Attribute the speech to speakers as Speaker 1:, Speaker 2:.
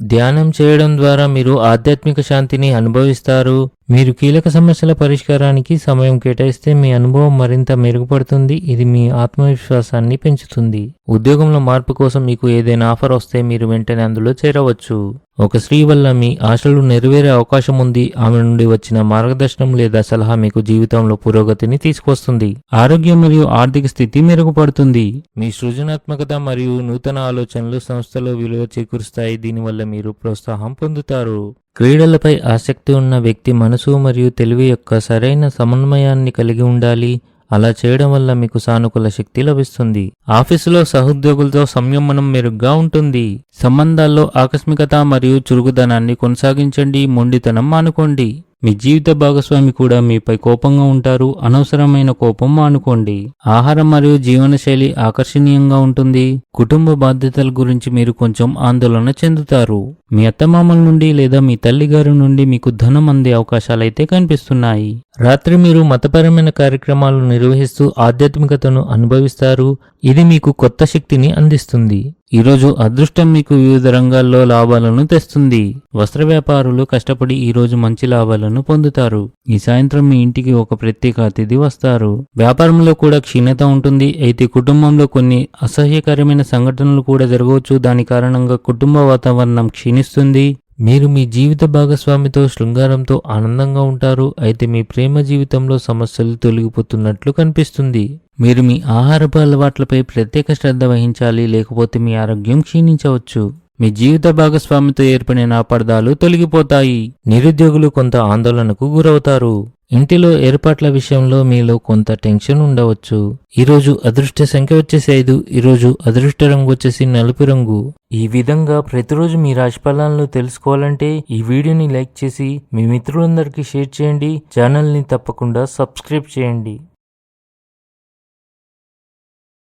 Speaker 1: ధ్యానం చేయడం ద్వారా మీరు ఆధ్యాత్మిక శాంతిని అనుభవిస్తారు. మీరు కీలక సమస్యల పరిష్కారానికి సమయం కేటాయిస్తే మీ అనుభవం మరింత మెరుగుపడుతుంది. ఇది మీ ఆత్మవిశ్వాసాన్ని పెంచుతుంది. ఉద్యోగంలో మార్పు కోసం మీకు ఏదైనా ఆఫర్ వస్తే మీరు వెంటనే అందులో చేరవచ్చు. ఒక స్త్రీ వల్ల మీ ఆశలు నెరవేరే అవకాశం ఉంది. ఆమె నుండి వచ్చిన మార్గదర్శనం లేదా సలహా మీకు జీవితంలో పురోగతిని తీసుకొస్తుంది. ఆరోగ్యం మరియు ఆర్థిక స్థితి మెరుగుపడుతుంది. మీ సృజనాత్మకత మరియు నూతన ఆలోచనలు సంస్థలో విలువ చేకూరుస్తాయి. దీనివల్ల మీరు ప్రోత్సాహం పొందుతారు. క్రీడలపై ఆసక్తి ఉన్న వ్యక్తి మనసు మరియు తెలివి యొక్క సరైన సమన్వయాన్ని కలిగి ఉండాలి. అలా చేయడం వల్ల మీకు సానుకూల శక్తి లభిస్తుంది. ఆఫీసులో సహోద్యోగులతో సంయమనం మెరుగ్గా ఉంటుంది. సంబంధాల్లో ఆకస్మికత మరియు చురుకుదనాన్ని కొనసాగించండి మొండితనం మానుకోండి. మీ జీవిత భాగస్వామి కూడా మీపై కోపంగా ఉంటారు. అనవసరమైన కోపం మానుకోండి. ఆహారం మరియు జీవనశైలి ఆకర్షణీయంగా ఉంటుంది. కుటుంబ బాధ్యతల గురించి మీరు కొంచెం ఆందోళన చెందుతారు. మీ అత్తమామల నుండి లేదా మీ తల్లిగారి నుండి మీకు ధనం అందే అవకాశాలైతే కనిపిస్తున్నాయి. రాత్రి మీరు మతపరమైన కార్యక్రమాలు నిర్వహిస్తూ ఆధ్యాత్మికతను అనుభవిస్తారు. ఇది మీకు కొత్త శక్తిని అందిస్తుంది. ఈరోజు అదృష్టం మీకు వివిధ రంగాల్లో లాభాలను తెస్తుంది. వస్త్ర వ్యాపారులు కష్టపడి ఈరోజు మంచి లాభాలను పొందుతారు. ఈ సాయంత్రం మీ ఇంటికి ఒక ప్రత్యేక అతిథి వస్తారు. వ్యాపారంలో కూడా క్షీణత ఉంటుంది. అయితే కుటుంబంలో కొన్ని అసహ్యకరమైన సంఘటనలు కూడా జరగవచ్చు. దాని కారణంగా కుటుంబ వాతావరణం క్షీణిస్తుంది. మీరు మీ జీవిత భాగస్వామితో శృంగారంతో ఆనందంగా ఉంటారు. అయితే మీ ప్రేమ జీవితంలో సమస్యలు తొలగిపోతున్నట్లు కనిపిస్తుంది. మీరు మీ ఆహారపు అలవాట్లపై ప్రత్యేక శ్రద్ధ వహించాలి లేకపోతే మీ ఆరోగ్యం క్షీణించవచ్చు. మీ జీవిత భాగస్వామితో ఏర్పడిన అపార్థాలు తొలగిపోతాయి. నిరుద్యోగులు కొంత ఆందోళనకు గురవుతారు. ఇంటిలో ఏర్పాట్ల విషయంలో మీలో కొంత టెన్షన్ ఉండవచ్చు. ఈరోజు అదృష్ట సంఖ్య వచ్చేసి ఐదు ఈరోజు అదృష్ట రంగు వచ్చేసి నలుపు రంగు. ఈ విధంగా ప్రతిరోజు మీ రాశిఫలాలను తెలుసుకోవాలంటే ఈ వీడియోని లైక్ చేసి మీ మిత్రులందరికీ షేర్ చేయండి. ఛానల్ని తప్పకుండా సబ్స్క్రైబ్ చేయండి.